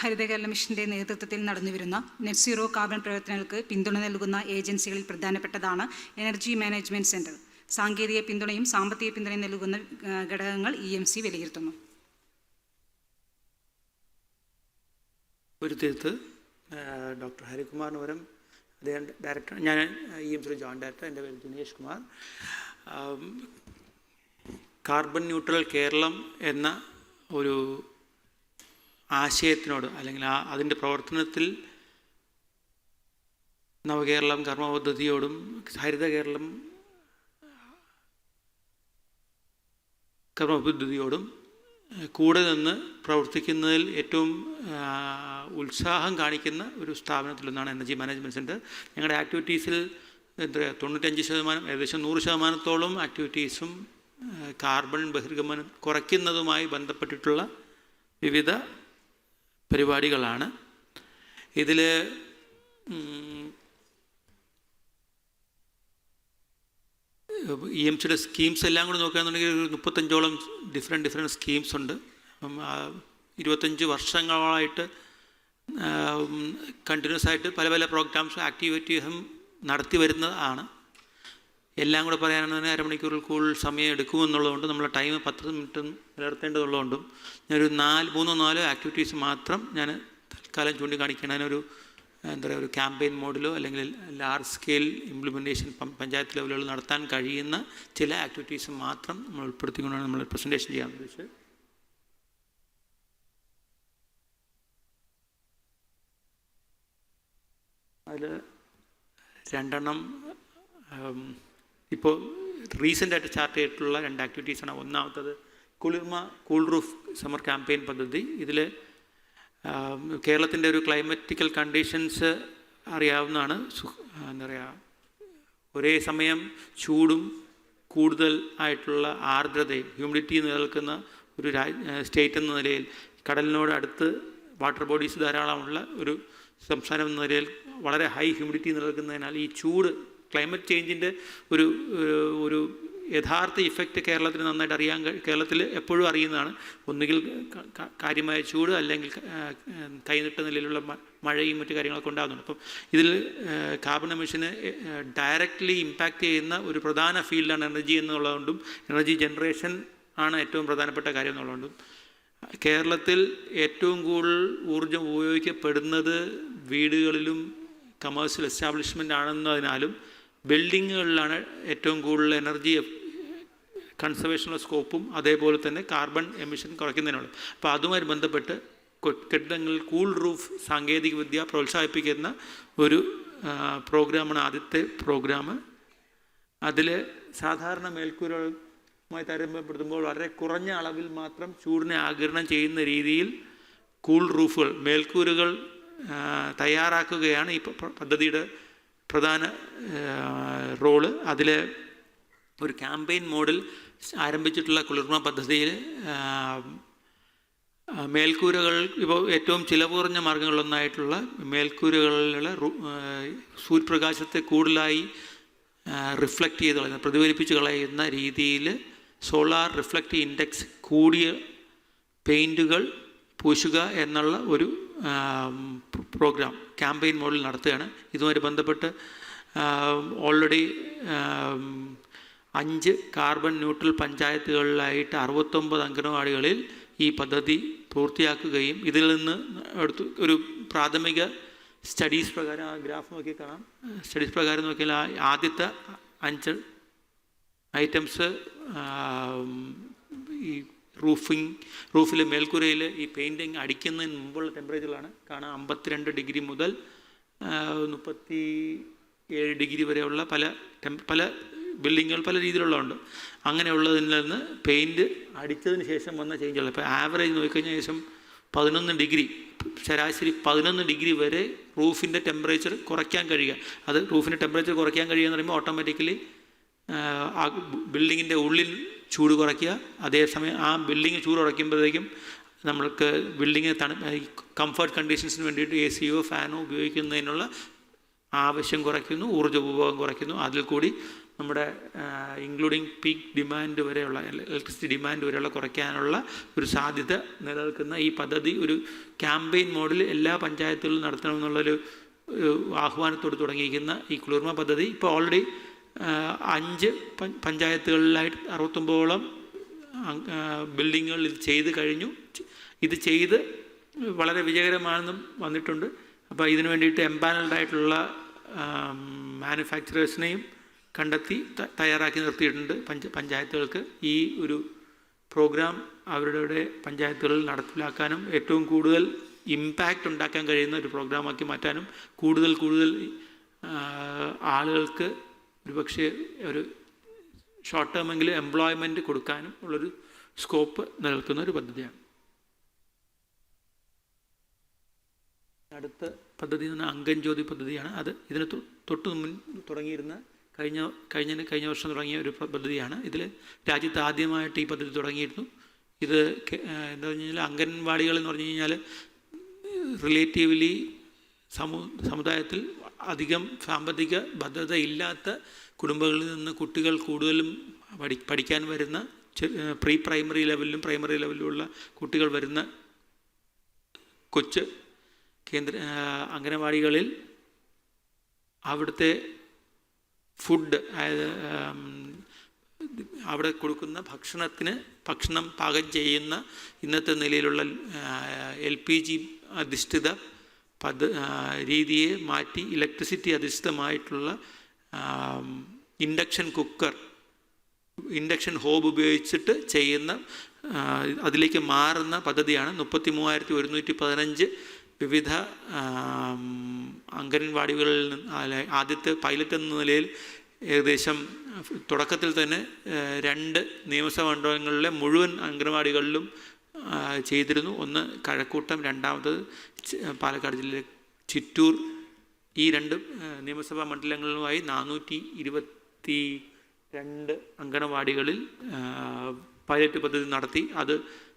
ഹരിത കേരള മിഷന്റെ നേതൃത്വത്തിൽ നടന്നുവരുന്ന നെറ്റ് സീറോ കാർബൺ പ്രവർത്തനങ്ങൾക്ക് പിന്തുണ നൽകുന്ന ഏജൻസികളിൽ പ്രധാനപ്പെട്ടതാണ് എനർജി മാനേജ്മെന്റ് സെന്റർ. സാങ്കേതിക പിന്തുണയും സാമ്പത്തിക പിന്തുണയും നൽകുന്ന ഘടകങ്ങൾ ഇ എം സി വിലയിരുത്തുന്നു. ഡോക്ടർ പകരം അദ്ദേഹം ഡയറക്ടർ ഞാൻ ഇ എം ഡയറക്ടർ എന്റെ പേര് ദിനേഷ് കുമാർ. കാർബൺ ന്യൂട്രൽ കേരളം എന്ന ഒരു ആശയത്തിനോട് അല്ലെങ്കിൽ ആ അതിന്റെ പ്രവർത്തനത്തിൽ നവകേരളം കർമ്മ പദ്ധതിയോടും ഹരിത കേരളം കർമ്മ പദ്ധതിയോടും കൂടെ നിന്ന് പ്രവർത്തിക്കുന്നതിൽ ഏറ്റവും ഉത്സാഹം കാണിക്കുന്ന ഒരു സ്ഥാപനത്തിലൊന്നാണ് എനർജി മാനേജ്മെന്റ് സെന്റർ ഞങ്ങളുടെ ആക്ടിവിറ്റീസിൽ എന്താ തൊണ്ണൂറ്റഞ്ച് ശതമാനം ഏകദേശം നൂറ് ശതമാനത്തോളം ആക്ടിവിറ്റീസും കാർബൺ ബഹിർഗമനം കുറയ്ക്കുന്നതുമായി ബന്ധപ്പെട്ടിട്ടുള്ള വിവിധ പരിപാടികളാണ്. ഇതിൽ ഇ എം സിയുടെ സ്കീംസ് എല്ലാം കൂടി നോക്കുകയാണെന്നുണ്ടെങ്കിൽ ഒരു മുപ്പത്തഞ്ചോളം ഡിഫറെന്റ് ഡിഫറെന്റ് സ്കീംസ് ഉണ്ട്. അപ്പം ഇരുപത്തഞ്ച് വർഷങ്ങളായിട്ട് കണ്ടിന്യൂസ് ആയിട്ട് പല പല പ്രോഗ്രാംസും ആക്ടിവിറ്റീസും നടത്തി വരുന്നതാണ്. എല്ലാം കൂടെ പറയാനാണെങ്കിൽ അരമണിക്കൂറിൽ കൂടുതൽ സമയം എടുക്കുമെന്നുള്ളതുകൊണ്ട് നമ്മൾ ടൈം പത്ത് മിനിറ്റും നിലനിർത്തേണ്ടതുള്ളതുകൊണ്ടും ഞാനൊരു നാല് മൂന്നോ നാലോ ആക്ടിവിറ്റീസ് മാത്രം ഞാൻ തൽക്കാലം ചൂണ്ടിക്കാണിക്കണം അതിനൊരു എന്താ പറയുക ഒരു ക്യാമ്പയിൻ മോഡിലോ അല്ലെങ്കിൽ ലാർജ് സ്കെയിൽ ഇംപ്ലിമെന്റേഷൻ പഞ്ചായത്ത് ലെവലുകളിൽ നടത്താൻ കഴിയുന്ന ചില ആക്ടിവിറ്റീസ് മാത്രം നമ്മൾ ഉൾപ്പെടുത്തിക്കൊണ്ടാണ് നമ്മൾ പ്രസന്റേഷൻ ചെയ്യാൻ ഉദ്ദേശിച്ചത്. അതിൽ രണ്ടെണ്ണം ഇപ്പോൾ റീസെന്റായിട്ട് സ്റ്റാർട്ട് ചെയ്തിട്ടുള്ള രണ്ട് ആക്ടിവിറ്റീസാണ്. ഒന്നാമത്തത് കുളിർമ കൂൾ റൂഫ് സമ്മർ ക്യാമ്പയിൻ പദ്ധതി. ഇതിൽ കേരളത്തിന്റെ ഒരു ക്ലൈമറ്റിക്കൽ കണ്ടീഷൻസ് അറിയാവുന്നതാണ്. എന്താ പറയുക ഒരേ സമയം ചൂടും കൂടുതൽ ആയിട്ടുള്ള ആർദ്രതയും ഹ്യൂമിഡിറ്റി നിലനിൽക്കുന്ന ഒരു സ്റ്റേറ്റ് എന്ന നിലയിൽ കടലിനോട് അടുത്ത് വാട്ടർ ബോഡീസ് ധാരാളമുള്ള ഒരു സംസ്ഥാനം എന്ന നിലയിൽ വളരെ ഹൈ ഹ്യൂമിഡിറ്റി നിലനിൽക്കുന്നതിനാൽ ഈ ചൂട് ക്ലൈമറ്റ് ചേഞ്ചിന്റെ ഒരു ഒരു- യഥാർത്ഥ ഇഫക്റ്റ് കേരളത്തിന് നന്നായിട്ട് അറിയാൻ കേരളത്തിൽ എപ്പോഴും അറിയുന്നതാണ്. ഒന്നുകിൽ കാര്യമായ ചൂട് അല്ലെങ്കിൽ കൈനിട്ട നിലയിലുള്ള മഴയും മറ്റു കാര്യങ്ങളൊക്കെ ഉണ്ടാകുന്നുണ്ട്. അപ്പം ഇതിൽ കാർബൺ എമിഷന് ഡയറക്റ്റ്ലി ഇമ്പാക്റ്റ് ചെയ്യുന്ന ഒരു പ്രധാന ഫീൽഡാണ് എനർജി എന്നുള്ളതുകൊണ്ടും എനർജി ജനറേഷൻ ആണ് ഏറ്റവും പ്രധാനപ്പെട്ട കാര്യം എന്നുള്ളതുകൊണ്ടും. കേരളത്തിൽ ഏറ്റവും കൂടുതൽ ഊർജം ഉപയോഗിക്കപ്പെടുന്നത് വീടുകളിലും കമേഴ്സ്യൽ എസ്റ്റാബ്ലിഷ്മെന്റ് ആണെന്നതിനാലും ബിൽഡിങ്ങുകളിലാണ് ഏറ്റവും കൂടുതൽ എനർജി കൺസർവേഷനുള്ള സ്കോപ്പും അതേപോലെ തന്നെ കാർബൺ എമിഷൻ കുറയ്ക്കുന്നതിനുള്ള. അപ്പോൾ അതുമായി ബന്ധപ്പെട്ട് കെട്ടിടങ്ങളിൽ കൂൾ റൂഫ് സാങ്കേതികവിദ്യ പ്രോത്സാഹിപ്പിക്കുന്ന ഒരു പ്രോഗ്രാമാണ് ആദ്യത്തെ പ്രോഗ്രാം അതിൽ സാധാരണ മേൽക്കൂരകളുമായി താരതമ്യപ്പെടുത്തുമ്പോൾ വളരെ കുറഞ്ഞ അളവിൽ മാത്രം ചൂടിനെ ആകിരണം ചെയ്യുന്ന രീതിയിൽ കൂൾ റൂഫുകൾ മേൽക്കൂരുകൾ തയ്യാറാക്കുകയാണ് ഈ പദ്ധതിയുടെ പ്രധാന റോൾ. അതിൽ ഒരു ക്യാമ്പയിൻ മോഡിൽ ആരംഭിച്ചിട്ടുള്ള കുളിർമ പദ്ധതിയിൽ മേൽക്കൂരകൾ ഇപ്പോൾ ഏറ്റവും ചിലവ് കുറഞ്ഞ മാർഗങ്ങളിലൊന്നായിട്ടുള്ള മേൽക്കൂരകളിലുള്ള സൂര്യപ്രകാശത്തെ കൂടുതലായി റിഫ്ലക്റ്റ് ചെയ്ത് കളയുന്ന പ്രതിഫലിപ്പിച്ച് കളയുന്ന രീതിയിൽ സോളാർ റിഫ്ലക്റ്റ് ഇൻഡെക്സ് കൂടിയ പെയിന്റുകൾ പൂശുക എന്നുള്ള ഒരു പ്രോഗ്രാം ക്യാമ്പയിൻ മോഡിൽ നടത്തുകയാണ്. ഇതുമായി ബന്ധപ്പെട്ട് ഓൾറെഡി അഞ്ച് കാർബൺ ന്യൂട്രൽ പഞ്ചായത്തുകളിലായിട്ട് അറുപത്തൊമ്പത് അംഗനവാടികളിൽ ഈ പദ്ധതി പൂർത്തിയാക്കുകയും ഇതിൽ നിന്ന് എടുത്ത് ഒരു പ്രാഥമിക സ്റ്റഡീസ് പ്രകാരം ആ ഗ്രാഫ് നോക്കി കാണാം. സ്റ്റഡീസ് പ്രകാരം നോക്കിയാൽ ആദ്യത്തെ അഞ്ച് ഐറ്റംസ് ഈ റൂഫിംഗ് റൂഫിലെ മേൽക്കൂരയിൽ ഈ പെയിന്റിങ് അടിക്കുന്നതിന് മുമ്പുള്ള ടെമ്പറേച്ചറിലാണ് കാണാം അമ്പത്തിരണ്ട് ഡിഗ്രി മുതൽ മുപ്പത്തി ഏഴ് ഡിഗ്രി വരെയുള്ള പല പല ബിൽഡിങ്ങുകൾ പല രീതിയിലുള്ളതുണ്ട്. അങ്ങനെയുള്ളതിൽ നിന്ന് പെയിന്റ് അടിച്ചതിന് ശേഷം വന്ന ചേഞ്ചുകൾ ഇപ്പോൾ ആവറേജ് നോക്കിക്കഴിഞ്ഞ ശേഷം പതിനൊന്ന് ഡിഗ്രി ശരാശരി പതിനൊന്ന് ഡിഗ്രി വരെ റൂഫിന്റെ ടെമ്പറേച്ചർ കുറയ്ക്കാൻ കഴിയുക. അത് റൂഫിന്റെ ടെമ്പറേച്ചർ കുറയ്ക്കാൻ കഴിയുക എന്ന് പറയുമ്പോൾ ഓട്ടോമാറ്റിക്കലി ആ ബിൽഡിങ്ങിന്റെ ഉള്ളിൽ ചൂട് കുറയ്ക്കുക. അതേസമയം ആ ബിൽഡിങ് ചൂട് കുറയ്ക്കുമ്പോഴേക്കും നമ്മൾക്ക് ബിൽഡിങ് തണു കംഫർട്ട് കണ്ടീഷൻസിന് വേണ്ടിയിട്ട് എ സിയോ ഫാനോ ഉപയോഗിക്കുന്നതിനുള്ള ആവശ്യം കുറയ്ക്കുന്നു ഊർജ ഉപഭോഗം കുറയ്ക്കുന്നു. അതിൽ കൂടി നമ്മുടെ ഇൻക്ലൂഡിങ് പീക്ക് ഡിമാൻഡ് വരെയുള്ള ഇലക്ട്രിസിറ്റി ഡിമാൻഡ് വരെയുള്ള കുറയ്ക്കാനുള്ള ഒരു സാധ്യത നിലനിൽക്കുന്ന ഈ പദ്ധതി ഒരു ക്യാമ്പയിൻ മോഡിൽ എല്ലാ പഞ്ചായത്തുകളിലും നടത്തണമെന്നുള്ളൊരു ആഹ്വാനത്തോട് തുടങ്ങിയിരിക്കുന്ന ഈ കുളിർമ പദ്ധതി. ഇപ്പോൾ ഓൾറെഡി അഞ്ച് പഞ്ചായത്തുകളിലായിട്ട് അറുപത്തൊമ്പതോളം ബിൽഡിങ്ങുകൾ ഇത് ചെയ്ത് കഴിഞ്ഞു. ഇത് ചെയ്ത് വളരെ വിജയകരമാണെന്നും വന്നിട്ടുണ്ട്. അപ്പോൾ ഇതിനു വേണ്ടിയിട്ട് എംപാനൽഡായിട്ടുള്ള മാനുഫാക്ചറേഴ്സിനെയും കണ്ടെത്തി തയ്യാറാക്കി നിർത്തിയിട്ടുണ്ട് പഞ്ച പഞ്ചായത്തുകൾക്ക്. ഈ ഒരു പ്രോഗ്രാം അവരുടെ പഞ്ചായത്തുകളിൽ നടപ്പിലാക്കാനും ഏറ്റവും കൂടുതൽ ഇമ്പാക്റ്റ് ഉണ്ടാക്കാൻ കഴിയുന്ന ഒരു പ്രോഗ്രാമാക്കി മാറ്റാനും കൂടുതൽ കൂടുതൽ ആ, ആളുകൾക്ക് ഒരുപക്ഷെ ഒരു ഷോർട്ട് ടേമെങ്കിലും എംപ്ലോയ്മെന്റ് കൊടുക്കാനും ഉള്ളൊരു സ്കോപ്പ് നിലനിൽക്കുന്ന ഒരു പദ്ധതിയാണ്. അടുത്ത പദ്ധതി എന്ന് പറഞ്ഞാൽ ജ്യോതി പദ്ധതിയാണ്. അത് ഇതിന് തൊട്ട് മുൻ തുടങ്ങിയിരുന്ന കഴിഞ്ഞ കഴിഞ്ഞ കഴിഞ്ഞ വർഷം തുടങ്ങിയ ഒരു പദ്ധതിയാണ്. ഇതിൽ രാജ്യത്ത് ആദ്യമായിട്ട് ഈ പദ്ധതി തുടങ്ങിയിരുന്നു. ഇത് എന്താ പറഞ്ഞു കഴിഞ്ഞാൽ അംഗൻവാടികൾ എന്ന് പറഞ്ഞു കഴിഞ്ഞാൽ റിലേറ്റീവ്ലി സമു സമുദായത്തിൽ അധികം സാമ്പത്തിക ഭദ്രത ഇല്ലാത്ത കുടുംബങ്ങളിൽ നിന്ന് കുട്ടികൾ കൂടുതലും പഠി പഠിക്കാൻ വരുന്ന പ്രീ പ്രൈമറി ലെവലിലും പ്രൈമറി ലെവലിലുമുള്ള കുട്ടികൾ വരുന്ന കൊച്ച് കേന്ദ്ര അംഗനവാടികളിൽ അവിടുത്തെ ഫുഡ് അവിടെ കൊടുക്കുന്ന ഭക്ഷണത്തിന് ഭക്ഷണം പാകം ചെയ്യുന്ന ഇന്നത്തെ നിലയിലുള്ള എൽ പി ജി അധിഷ്ഠിത പദ്ധ ആ, രീതിയെ മാറ്റി ഇലക്ട്രിസിറ്റി അധിഷ്ഠിതമായിട്ടുള്ള ഇൻഡക്ഷൻ കുക്കർ ഇൻഡക്ഷൻ ഹോബ് ഉപയോഗിച്ചിട്ട് ചെയ്യുന്ന അതിലേക്ക് മാറുന്ന പദ്ധതിയാണ് മുപ്പത്തി മൂവായിരത്തി ഒരുന്നൂറ്റി പതിനഞ്ച് വിവിധ അംഗൻവാടികളിൽ നിന്ന് ആദ്യത്തെ പൈലറ്റ് എന്ന നിലയിൽ ഏകദേശം തുടക്കത്തിൽ തന്നെ രണ്ട് നിയമസഭാ മണ്ഡലങ്ങളിലെ മുഴുവൻ അംഗൻവാടികളിലും ചെയ്തിരുന്നു. ഒന്ന് കഴക്കൂട്ടം രണ്ടാമത് പാലക്കാട് ജില്ലയിലെ ചിറ്റൂർ. ഈ രണ്ട് നിയമസഭാ മണ്ഡലങ്ങളിലുമായി നാനൂറ്റി ഇരുപത്തി രണ്ട് അങ്കണവാടികളിൽ പൈലറ്റ് പദ്ധതി നടത്തി. അത്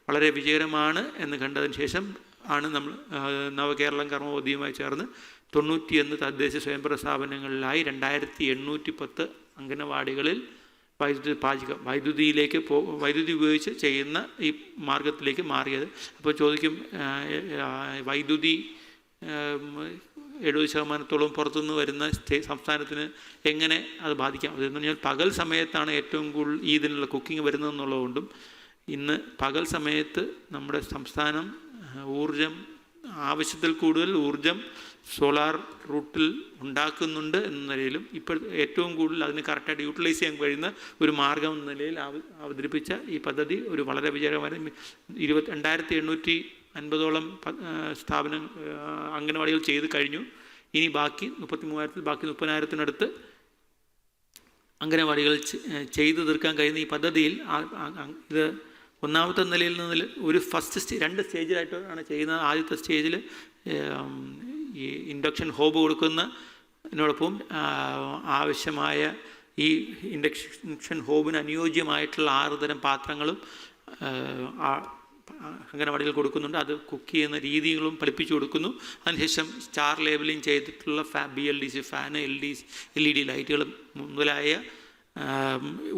വളരെ വിജയകരമാണ് എന്ന് കണ്ടതിന് ശേഷം ആണ് നമ്മൾ നവകേരളം കർമ്മപദ്ധതിയുമായി ചേർന്ന് തൊണ്ണൂറ്റിയൊന്ന് തദ്ദേശ സ്വയംഭരണ സ്ഥാപനങ്ങളിലായി രണ്ടായിരത്തി എണ്ണൂറ്റി പത്ത് അങ്കണവാടികളിൽ വൈദ്യുതി പാചകം വൈദ്യുതിയിലേക്ക് പോ വൈദ്യുതി ഉപയോഗിച്ച് ചെയ്യുന്ന ഈ മാർഗത്തിലേക്ക് മാറിയത്. അപ്പോൾ ചോദിക്കും വൈദ്യുതി എഴുപത് ശതമാനത്തോളം പുറത്തുനിന്ന് വരുന്ന സംസ്ഥാനത്തിന് എങ്ങനെ അത് ബാധിക്കാം? അതെന്ന് പറഞ്ഞാൽ പകൽ സമയത്താണ് ഏറ്റവും കൂടുതൽ ഈ ഇതിനുള്ള കുക്കിംഗ് വരുന്നതെന്നുള്ളതുകൊണ്ടും ഇന്ന് പകൽ സമയത്ത് നമ്മുടെ സംസ്ഥാനം ഊർജം ആവശ്യത്തിൽ കൂടുതൽ ഊർജം സോളാർ റൂട്ടിൽ ഉണ്ടാക്കുന്നുണ്ട് എന്ന നിലയിലും ഇപ്പോൾ ഏറ്റവും കൂടുതൽ അതിന് കറക്റ്റായിട്ട് യൂട്ടിലൈസ് ചെയ്യാൻ കഴിയുന്ന ഒരു മാർഗം എന്ന നിലയിൽ അവ- അവതരിപ്പിച്ച ഈ പദ്ധതി ഒരു വളരെ വിജയകരമായ ഇരുപത്തി രണ്ടായിരത്തി എണ്ണൂറ്റി അൻപതോളം സ്ഥാപനം അംഗനവാടികൾ ചെയ്ത് കഴിഞ്ഞു. ഇനി ബാക്കി മുപ്പത്തി മൂവായിരത്തിൽ ബാക്കി മുപ്പതിനായിരത്തിനടുത്ത് അംഗനവാടികൾ ചെയ്തു തീർക്കാൻ കഴിയുന്ന ഈ പദ്ധതിയിൽ ഇത് ഒന്നാമത്തെ നിലയിൽ നിന്ന് ഒരു ഫസ്റ്റ് സ്റ്റേ രണ്ട് സ്റ്റേജിലായിട്ടാണ് ചെയ്യുന്നത്. ആദ്യത്തെ സ്റ്റേജിൽ ഈ ഇൻഡക്ഷൻ ഹോബ് കൊടുക്കുന്നതിനോടൊപ്പം ആവശ്യമായ ഈ ഇൻഡക്ഷൻ ഹോബിന് അനുയോജ്യമായിട്ടുള്ള ആറ് തരം പാത്രങ്ങളും അംഗനവാടിയിൽ കൊടുക്കുന്നുണ്ട്. അത് കുക്ക് ചെയ്യുന്ന രീതികളും പഠിപ്പിച്ചു കൊടുക്കുന്നു. അതിനുശേഷം സ്റ്റാർ ലേബലിംഗ് ചെയ്തിട്ടുള്ള ഫാ B L D C fan L D L E D ലൈറ്റുകൾ മുതലായ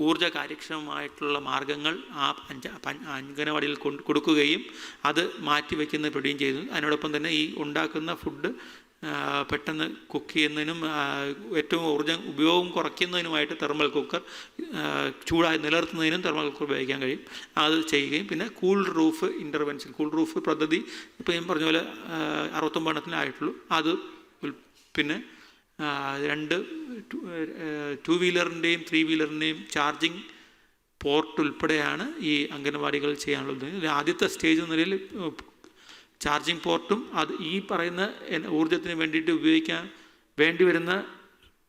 ഊർജ കാര്യക്ഷമമായിട്ടുള്ള മാർഗങ്ങൾ ആ അഞ്ച അംഗനവാടിയിൽ കൊണ്ട് കൊടുക്കുകയും അത് മാറ്റിവെക്കുന്ന പെടുകയും ചെയ്തു അതിനോടൊപ്പം തന്നെ ഈ ഉണ്ടാക്കുന്ന ഫുഡ് പെട്ടെന്ന് കുക്ക് ചെയ്യുന്നതിനും ഏറ്റവും ഊർജം ഉപയോഗം കുറയ്ക്കുന്നതിനുമായിട്ട് തെർമൽ കുക്കർ ചൂടായി നിലനിർത്തുന്നതിനും തെർമൽ കുക്കർ ഉപയോഗിക്കാൻ കഴിയും. അത് ചെയ്യുകയും പിന്നെ cool roof intervention cool roof പദ്ധതി ഇപ്പോൾ ഞാൻ പറഞ്ഞ പോലെ ആ, അറുപത്തൊമ്പതെണ്ണത്തിനായിട്ടുള്ളൂ അത് പിന്നെ രണ്ട് ടു വീലറിന്റെയും ത്രീ വീലറിന്റെയും ചാർജിങ് പോർട്ട് ഉൾപ്പെടെയാണ് ഈ അംഗനവാടികൾ ചെയ്യാനുള്ളത്. ആദ്യത്തെ സ്റ്റേജ് എന്ന നിലയിൽ ചാർജിങ് പോർട്ടും അത് ഈ പറയുന്ന ഊർജത്തിന് വേണ്ടിയിട്ട് ഉപയോഗിക്കാൻ വേണ്ടി വരുന്ന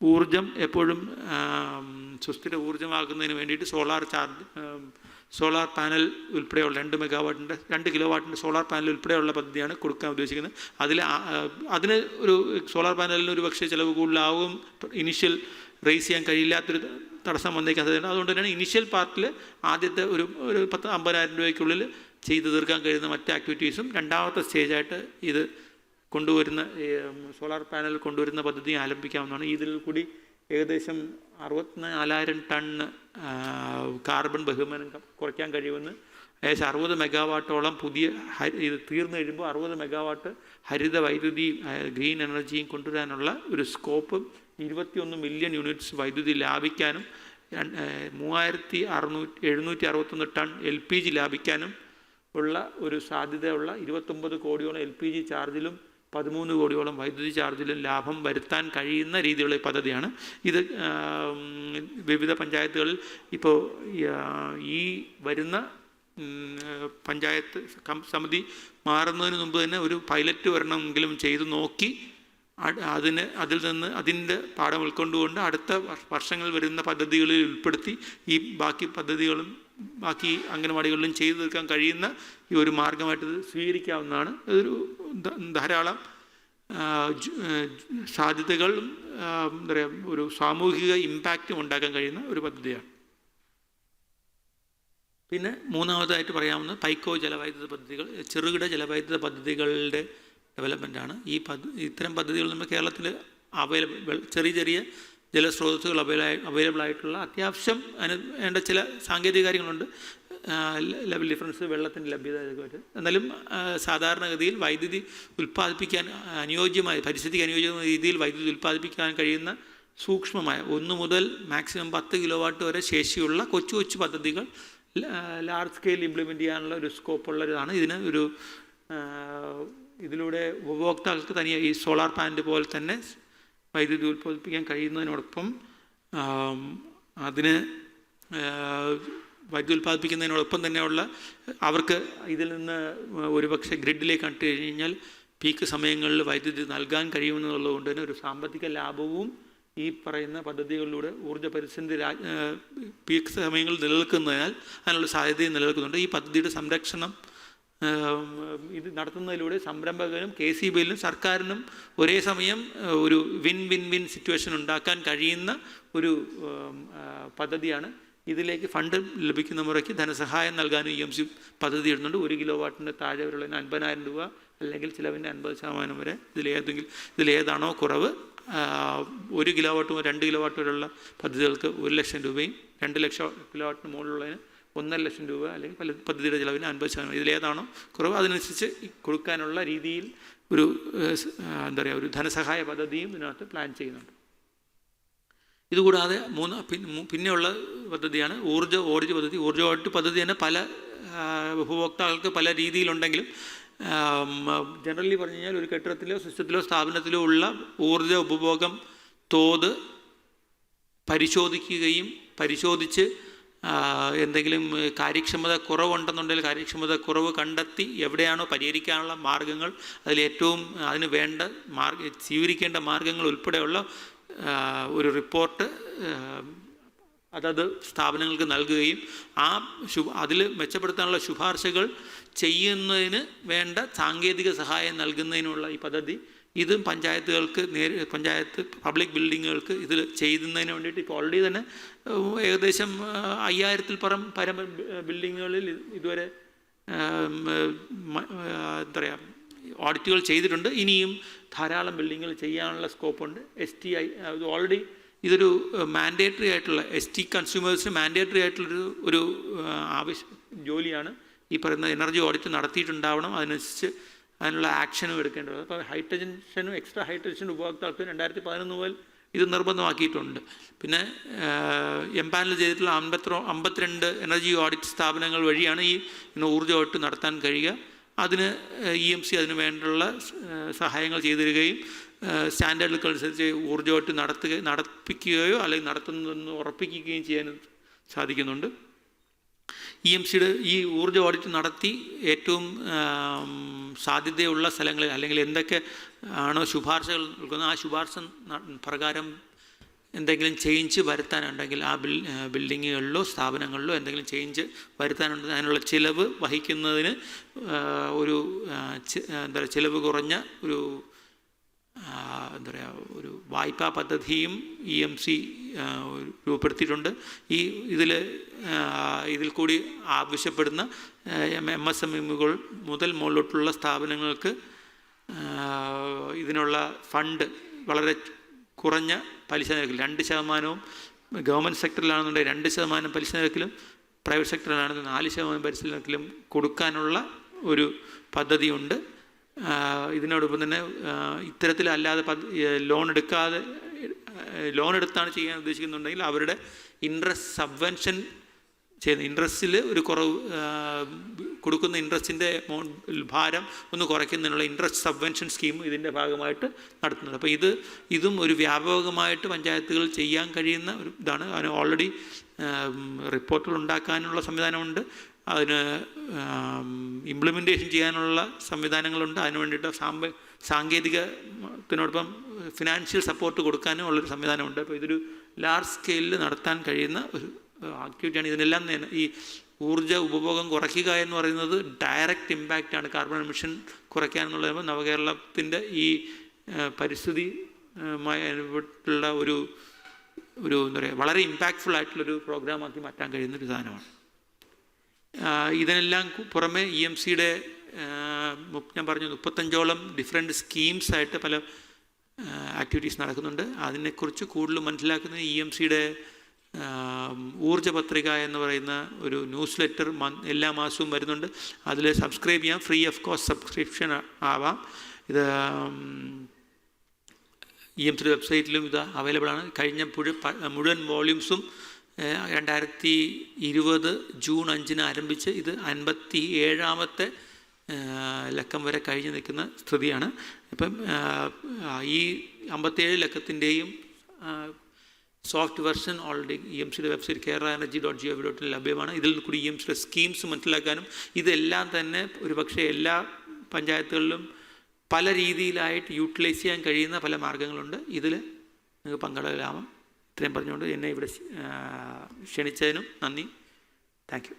ഊർജം എപ്പോഴും സുസ്ഥിര ഊർജമാകുന്നതിന് വേണ്ടിയിട്ട് സോളാർ ചാർജ് സോളാർ പാനൽ ഉൾപ്പെടെയുള്ള രണ്ട് മെഗാവാട്ടിന്റെ രണ്ട് കിലോ വാട്ടിന്റെ സോളാർ പാനൽ ഉൾപ്പെടെയുള്ള പദ്ധതിയാണ് കൊടുക്കാൻ ഉദ്ദേശിക്കുന്നത്. അതിൽ അതിന് ഒരു സോളാർ പാനലിന് ഒരു പക്ഷേ ചിലവ് കൂടുതലാവും. ഇനിഷ്യൽ റേസ് ചെയ്യാൻ കഴിയില്ലാത്തൊരു തടസ്സം വന്നേക്കാൻ സാധ്യതയുണ്ട്. അതുകൊണ്ട് തന്നെയാണ് ഇനിഷ്യൽ പാർട്ടിൽ ആദ്യത്തെ ഒരു ഒരു പത്ത് അമ്പതിനായിരം രൂപയ്ക്കുള്ളിൽ ചെയ്തു തീർക്കാൻ കഴിയുന്ന മറ്റ് ആക്ടിവിറ്റീസും രണ്ടാമത്തെ സ്റ്റേജായിട്ട് ഇത് കൊണ്ടുവരുന്ന സോളാർ പാനൽ കൊണ്ടുവരുന്ന പദ്ധതി ആരംഭിക്കാവുന്നതാണ് ഇതിൽ കൂടി ഏകദേശം അറുപത്തിനാലായിരം ടണ്ണ് കാർബൺ ബഹുമാനം കുറയ്ക്കാൻ കഴിയുമെന്ന് ഏകദേശം അറുപത് മെഗാവാട്ടോളം പുതിയ ഇത് തീർന്നു കഴിയുമ്പോൾ അറുപത് മെഗാവാട്ട് ഹരിത വൈദ്യുതി ഗ്രീൻ എനർജിയും കൊണ്ടുവരാനുള്ള ഒരു സ്കോപ്പ് ഇരുപത്തിയൊന്ന് മില്യൺ യൂണിറ്റ്സ് വൈദ്യുതി ലാഭിക്കാനും മൂവായിരത്തി അറുന്നൂറ്റി എഴുന്നൂറ്റി അറുപത്തൊന്ന് ടൺ എൽ പി ജി ലാഭിക്കാനും ഉള്ള ഒരു സാധ്യതയുള്ള ഇരുപത്തൊമ്പത് കോടിയോളം എൽ പി ജി ചാർജിലും പതിമൂന്ന് കോടിയോളം വൈദ്യുതി ചാർജിലും ലാഭം വരുത്താൻ കഴിയുന്ന രീതിയിലുള്ള പദ്ധതിയാണ്. ഇത് വിവിധ പഞ്ചായത്തുകളിൽ ഇപ്പോൾ ഈ വരുന്ന പഞ്ചായത്ത് സമിതി മാറുന്നതിന് മുമ്പ് തന്നെ ഒരു പൈലറ്റ് വരണമെങ്കിലും ചെയ്തു നോക്കി അതിന് അതിൽ നിന്ന് അതിന്റെ പാഠം ഉൾക്കൊണ്ടുകൊണ്ട് അടുത്ത വർഷ- വർഷങ്ങൾ വരുന്ന പദ്ധതികളിൽ ഉൾപ്പെടുത്തി ഈ ബാക്കി പദ്ധതികളും ബാക്കി അംഗനവാടികളിലും ചെയ്തു തീർക്കാൻ കഴിയുന്ന ഈ ഒരു മാർഗമായിട്ട് സ്വീകരിക്കാവുന്നതാണ്. ഇതൊരു ധാരാളം സാധ്യതകളും എന്താ പറയുക ഒരു സാമൂഹിക ഇമ്പാക്റ്റും ഉണ്ടാക്കാൻ കഴിയുന്ന ഒരു പദ്ധതിയാണ്. പിന്നെ മൂന്നാമതായിട്ട് പറയാവുന്ന പൈക്കോ ജലവൈദ്യുത പദ്ധതികൾ ചെറുകിട ജലവൈദ്യുത പദ്ധതികളുടെ ഡെവലപ്മെന്റാണ് ഈ പദ്ധ ഇത്തരം പദ്ധതികൾ നമ്മൾ കേരളത്തിൽ അവൈലബിൾ ചെറിയ ചെറിയ ജലസ്രോതസ്സുകൾ അവൈല അവൈലബിൾ ആയിട്ടുള്ള അത്യാവശ്യം അതിന് വേണ്ട ചില സാങ്കേതിക കാര്യങ്ങളുണ്ട്. ലെവൽ ഡിഫറൻസ് വെള്ളത്തിന്റെ ലഭ്യത എന്നാലും സാധാരണഗതിയിൽ വൈദ്യുതി ഉൽപ്പാദിപ്പിക്കാൻ അനുയോജ്യമായ പരിസ്ഥിതിക്ക് അനുയോജ്യമായ രീതിയിൽ വൈദ്യുതി ഉൽപ്പാദിപ്പിക്കാൻ കഴിയുന്ന സൂക്ഷ്മമായ ഒന്ന് മുതൽ മാക്സിമം പത്ത് കിലോ വാട്ട് വരെ ശേഷിയുള്ള കൊച്ചു കൊച്ചു പദ്ധതികൾ ലാർജ് സ്കെയിൽ ഇംപ്ലിമെന്റ് ചെയ്യാനുള്ള ഒരു സ്കോപ്പ് ഉള്ളതാണ് ഇതിന് ഒരു ഇതിലൂടെ ഉപഭോക്താക്കൾക്ക് തനിയെ ഈ സോളാർ പ്ലാന്റ് പോലെ തന്നെ വൈദ്യുതി ഉൽപ്പാദിപ്പിക്കാൻ കഴിയുന്നതിനോടൊപ്പം അതിന് വൈദ്യുതി ഉൽപ്പാദിപ്പിക്കുന്നതിനോടൊപ്പം തന്നെയുള്ള അവർക്ക് ഇതിൽ നിന്ന് ഒരുപക്ഷെ ഗ്രിഡിലേക്ക് കണ്ടു കഴിഞ്ഞാൽ പീക്ക് സമയങ്ങളിൽ വൈദ്യുതി നൽകാൻ കഴിയുമെന്നുള്ളതുകൊണ്ട് തന്നെ ഒരു സാമ്പത്തിക ലാഭവും ഈ പറയുന്ന പദ്ധതികളിലൂടെ ഊർജ പരിസ്ഥിതി പീക്ക് സമയങ്ങളിൽ നിലനിൽക്കുന്നതിനാൽ അതിനുള്ള സാധ്യതയും നിലനിൽക്കുന്നുണ്ട്. ഈ പദ്ധതിയുടെ സംരക്ഷണം ഇത് നടത്തുന്നതിലൂടെ സംരംഭകനും കെ സി ബിയിലും സർക്കാരിനും ഒരേ സമയം ഒരു വിൻ വിൻ വിൻ സിറ്റുവേഷൻ ഉണ്ടാക്കാൻ കഴിയുന്ന ഒരു പദ്ധതിയാണ്. ഇതിലേക്ക് ഫണ്ട് ലഭിക്കുന്ന മുറയ്ക്ക് ധനസഹായം നൽകാനും ഇ എം സി പദ്ധതി ഇടുന്നുണ്ട്. ഒരു കിലോ വാട്ടിന്റെ താഴെ വരെയുള്ള അൻപതിനായിരം രൂപ അല്ലെങ്കിൽ ചിലവിന്റെ അൻപത് ശതമാനം വരെ ഇതിലേതെങ്കിലും ഇതിലേതാണോ കുറവ് ഒരു കിലോ വാട്ടും രണ്ട് കിലോ വാട്ട് വരെയുള്ള പദ്ധതികൾക്ക് ഒരു ലക്ഷം രൂപയും രണ്ട് ലക്ഷം കിലോ വാട്ടിന് മുകളിലുള്ളതിന് ഒന്നര ലക്ഷം രൂപ അല്ലെങ്കിൽ പല പദ്ധതിയുടെ ചിലവിന് അൻപത് ശതമാനം ഇതിലേതാണോ കുറവ് അതിനനുസരിച്ച് കൊടുക്കാനുള്ള രീതിയിൽ ഒരു എന്താ പറയുക ഒരു ധനസഹായ പദ്ധതിയും ഇതിനകത്ത് പ്ലാൻ ചെയ്യുന്നുണ്ട്. ഇതുകൂടാതെ മൂന്ന് പിന്നെയുള്ള പദ്ധതിയാണ് ഊർജ ഓഡിറ്റ് പദ്ധതി. ഊർജ ഓഡിറ്റ് പദ്ധതി തന്നെ പല ഉപഭോക്താക്കൾക്ക് പല രീതിയിലുണ്ടെങ്കിലും ജനറലി പറഞ്ഞു കഴിഞ്ഞാൽ ഒരു കെട്ടിടത്തിലോ സിസ്റ്റത്തിലോ സ്ഥാപനത്തിലോ ഉള്ള ഊർജ ഉപഭോഗം തോത് പരിശോധിക്കുകയും പരിശോധിച്ച് എന്തെങ്കിലും കാര്യക്ഷമത കുറവുണ്ടെന്നുണ്ടെങ്കിൽ കാര്യക്ഷമത കുറവ് കണ്ടെത്തി എവിടെയാണോ പരിഹരിക്കാനുള്ള മാർഗങ്ങൾ അതിലേറ്റവും അതിന് വേണ്ട മാർഗ സ്വീകരിക്കേണ്ട മാർഗങ്ങൾ ഉൾപ്പെടെയുള്ള ഒരു റിപ്പോർട്ട് അതത് സ്ഥാപനങ്ങൾക്ക് നൽകുകയും ആ ശു അതിൽ മെച്ചപ്പെടുത്താനുള്ള ശുപാർശകൾ ചെയ്യുന്നതിന് വേണ്ട സാങ്കേതിക സഹായം നൽകുന്നതിനുള്ള ഈ പദ്ധതി ഇതും പഞ്ചായത്തുകൾക്ക് നേരി പഞ്ചായത്ത് പബ്ലിക് ബിൽഡിങ്ങുകൾക്ക് ഇതിൽ ചെയ്യുന്നതിന് വേണ്ടിയിട്ട് ഇപ്പോൾ ഓൾറെഡി തന്നെ ഏകദേശം അയ്യായിരത്തിൽ പരം പരം ബിൽഡിങ്ങുകളിൽ ഇതുവരെ എന്താ പറയുക ഓഡിറ്റുകൾ ചെയ്തിട്ടുണ്ട്. ഇനിയും ധാരാളം ബിൽഡിങ്ങുകൾ ചെയ്യാനുള്ള സ്കോപ്പുണ്ട്. എസ് ടി ഐ ഓൾറെഡി ഇതൊരു മാൻഡേറ്ററി ആയിട്ടുള്ള എസ് ടി കൺസ്യൂമേഴ്സിന് മാൻഡേറ്ററി ആയിട്ടുള്ളൊരു ഒരു ആവശ്യ ജോലിയാണ് ഈ പറയുന്ന എനർജി ഓഡിറ്റ് നടത്തിയിട്ടുണ്ടാവണം. അതിനനുസരിച്ച് അതിനുള്ള ആക്ഷനും എടുക്കേണ്ടത്. അപ്പോൾ ഹൈഡ്രജൻഷനും എക്സ്ട്രാ ഹൈഡ്രജൻ ഉപഭോക്താക്കൾക്ക് രണ്ടായിരത്തി പതിനൊന്ന് മുതൽ ഇത് നിർബന്ധമാക്കിയിട്ടുണ്ട്. പിന്നെ എംപാനൽ ചെയ്തിട്ടുള്ള അമ്പത്തി അമ്പത്തിരണ്ട് എനർജി ഓഡിറ്റ് സ്ഥാപനങ്ങൾ വഴിയാണ് ഈ ഊർജ ഓഡിറ്റ് നടത്താൻ കഴിയുക. അതിന് ഇ എം സി അതിന് വേണ്ടിയുള്ള സഹായങ്ങൾ ചെയ്തു തരികയും ഏഹ്, ഊർജമായിട്ട് നടത്തുക നടപ്പിക്കുകയോ അല്ലെങ്കിൽ നടത്തുന്നതെന്ന് ഉറപ്പിക്കുകയും ചെയ്യാൻ സാധിക്കുന്നുണ്ട്. ഇ എം സിയുടെ ഈ ഊർജ ഓഡിറ്റ് നടത്തി ഏറ്റവും സാധ്യതയുള്ള സ്ഥലങ്ങളിൽ അല്ലെങ്കിൽ എന്തൊക്കെ ആണോ ശുപാർശകൾ നൽകുന്നത് ആ ശുപാർശ പ്രകാരം എന്തെങ്കിലും ചേഞ്ച് വരുത്താനുണ്ടെങ്കിൽ ആ ബിൽ ബിൽഡിങ്ങുകളിലോ സ്ഥാപനങ്ങളിലോ എന്തെങ്കിലും ചേഞ്ച് വരുത്താനുണ്ടെങ്കിൽ അതിനുള്ള ചിലവ് വഹിക്കുന്നതിന് ഒരു എന്താ ചിലവ് കുറഞ്ഞ ഒരു എന്താ പറയുക ഒരു വായ്പാ പദ്ധതിയും ഇ എം സി രൂപപ്പെടുത്തിയിട്ടുണ്ട്. ഈ ഇതിൽ ഇതിൽ കൂടി ആവശ്യപ്പെടുന്ന എം എസ് എം എമ്മുകൾ മുതൽ മുകളിലോട്ടുള്ള സ്ഥാപനങ്ങൾക്ക് ഇതിനുള്ള ഫണ്ട് വളരെ കുറഞ്ഞ പലിശ നിരക്കിൽ രണ്ട് ശതമാനവും ഗവൺമെന്റ് സെക്ടറിലാണെന്നുണ്ടെങ്കിൽ രണ്ട് ശതമാനം പലിശ നിരക്കിലും പ്രൈവറ്റ് സെക്ടറിലാണെങ്കിൽ നാല് ശതമാനം പലിശ നിരക്കിലും കൊടുക്കാനുള്ള ഒരു പദ്ധതിയുണ്ട്. ഇതിനോടൊപ്പം തന്നെ ഇത്തരത്തിലല്ലാതെ ലോൺ എടുക്കാതെ ലോൺ എടുത്താണ് ചെയ്യാൻ ഉദ്ദേശിക്കുന്നുണ്ടെങ്കിൽ അവരുടെ ഇൻട്രസ്റ്റ് സബ്വെൻഷൻ ചെയ്യുന്ന ഇൻട്രസ്റ്റിൽ ഒരു കുറവ് കൊടുക്കുന്ന ഇൻട്രസ്റ്റിന്റെ ഭാരം ഒന്ന് കുറയ്ക്കുന്നതിനുള്ള ഇൻട്രസ്റ്റ് സബ്വെൻഷൻ സ്കീം ഇതിന്റെ ഭാഗമായിട്ട് നടത്തുന്നത്. അപ്പോൾ ഇത് ഇതും ഒരു വ്യാപകമായിട്ട് പഞ്ചായത്തുകൾ ചെയ്യാൻ കഴിയുന്ന ഒരു ഇതാണ്. അതിന് ഓൾറെഡി റിപ്പോർട്ടുകൾ ഉണ്ടാക്കാനുള്ള സംവിധാനമുണ്ട്. അതിന് ഇംപ്ലിമെന്റേഷൻ ചെയ്യാനുള്ള സംവിധാനങ്ങളുണ്ട്. അതിന് വേണ്ടിയിട്ട് സാമ്പ സാങ്കേതികത്തിനോടൊപ്പം ഫിനാൻഷ്യൽ സപ്പോർട്ട് കൊടുക്കാനും ഉള്ളൊരു സംവിധാനമുണ്ട്. അപ്പോൾ ഇതൊരു ലാർജ് സ്കെയിലിൽ നടത്താൻ കഴിയുന്ന ഒരു ആക്ടിവിറ്റിയാണ് ഇതിനെല്ലാം ഈ ഊർജ ഉപഭോഗം കുറയ്ക്കുക എന്ന് പറയുന്നത് ഡയറക്റ്റ് ഇമ്പാക്റ്റാണ് കാർബൺ എമിഷൻ കുറയ്ക്കുക എന്നുള്ളത് നവകേരളത്തിന്റെ ഈ പരിസ്ഥിതി ആ, ഒരു ഒരു എന്താ പറയുക വളരെ ഇമ്പാക്റ്റ്ഫുൾ ആയിട്ടുള്ളൊരു പ്രോഗ്രാമാക്കി മാറ്റാൻ കഴിയുന്ന ഒരു സാധനമാണ്. ഇതിനെല്ലാം പുറമെ ഇ എം സിയുടെ ഞാൻ പറഞ്ഞു മുപ്പത്തഞ്ചോളം ഡിഫറെന്റ് സ്കീംസ് ആയിട്ട് പല ആക്ടിവിറ്റീസ് നടക്കുന്നുണ്ട്. അതിനെക്കുറിച്ച് കൂടുതൽ മനസ്സിലാക്കുന്നത് ഇ എം സിയുടെ ഊർജ പത്രിക എന്ന് പറയുന്ന ഒരു ന്യൂസ് ലെറ്റർ എല്ലാ മാസവും വരുന്നുണ്ട്. അതിൽ സബ്സ്ക്രൈബ് ചെയ്യാം. ഫ്രീ ഓഫ് കോസ്റ്റ് സബ്സ്ക്രിപ്ഷൻ ആവാം. ഇത് ഇ എം സിയുടെ വെബ്സൈറ്റിലും ഇത് അവൈലബിൾ ആണ്. കഴിഞ്ഞ മുഴുവൻ വോള്യൂംസും രണ്ടായിരത്തി ഇരുപത് ജൂൺ അഞ്ചിന് ആരംഭിച്ച് ഇത് അൻപത്തി ഏഴാമത്തെ ലക്കം വരെ കഴിഞ്ഞ് നിൽക്കുന്ന സ്ഥിതിയാണ്. ഇപ്പം ഈ അമ്പത്തേഴ് ലക്കത്തിന്റെയും soft version already E M സിയുടെ website Kerala energy dot G O V ഡോട്ടിൽ ലഭ്യമാണ്. ഇതിൽ കൂടി ഇ എം സിയുടെ സ്കീംസ് മനസ്സിലാക്കാനും ഇതെല്ലാം തന്നെ ഒരു പക്ഷേ എല്ലാ പഞ്ചായത്തുകളിലും പല രീതിയിലായിട്ട് യൂട്ടിലൈസ് ചെയ്യാൻ കഴിയുന്ന പല മാർഗങ്ങളുണ്ട്. ഇതിൽ നിങ്ങൾക്ക് പങ്കെടുക്കാമോ ഇത്രയും പറഞ്ഞുകൊണ്ട് എന്നെ ഇവിടെ ക്ഷണിച്ചതിനും നന്ദി. Thank you.